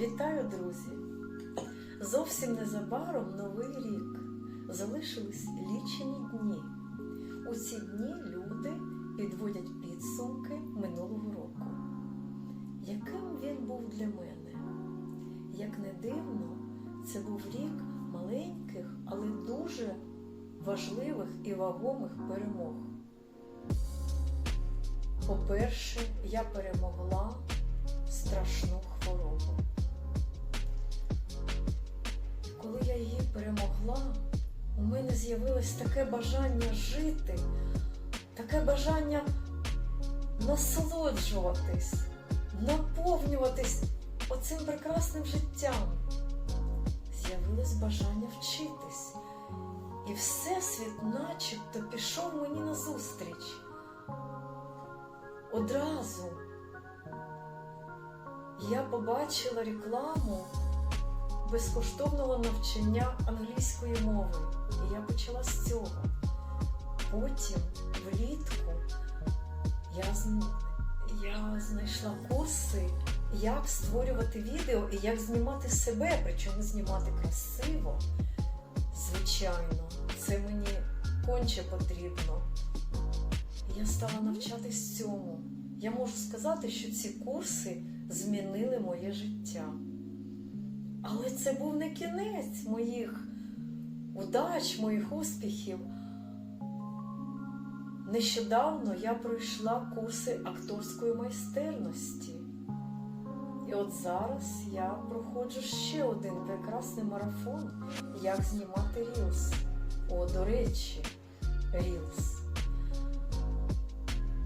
Вітаю, друзі! Зовсім незабаром новий рік. Залишились лічені дні. У ці дні люди підводять підсумки минулого року. Яким він був для мене? Як не дивно, це був рік маленьких, але дуже важливих і вагомих перемог. По-перше, я перемогла перемогла, у мене з'явилось таке бажання жити, таке бажання насолоджуватись, наповнюватись оцим прекрасним життям. З'явилось бажання вчитись. І Всесвіт начебто пішов мені назустріч. Одразу я побачила рекламу безкоштовного навчання англійської мови. І я почала з цього. Потім влітку я, я знайшла курси, як створювати відео і як знімати себе, причому знімати красиво. Звичайно, це мені конче потрібно. Я стала навчатись цьому. Я можу сказати, що ці курси змінили моє життя. Але це був не кінець моїх удач, моїх успіхів. Нещодавно я пройшла курси акторської майстерності. І от зараз я проходжу ще один прекрасний марафон, як знімати Рілс. О, до речі, Рілс.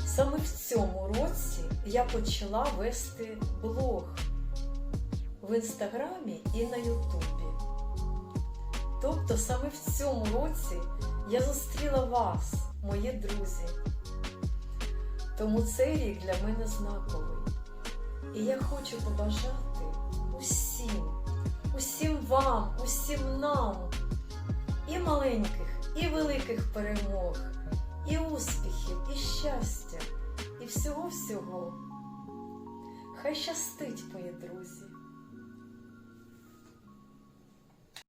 Саме в цьому році я почала вести блог в інстаграмі і на Ютубі. Тобто саме в цьому році я зустріла вас, мої друзі. Тому цей рік для мене знаковий. І я хочу побажати усім, усім вам, усім нам і маленьких, і великих перемог, і успіхів, і щастя, і всього-всього. Хай щастить, мої друзі!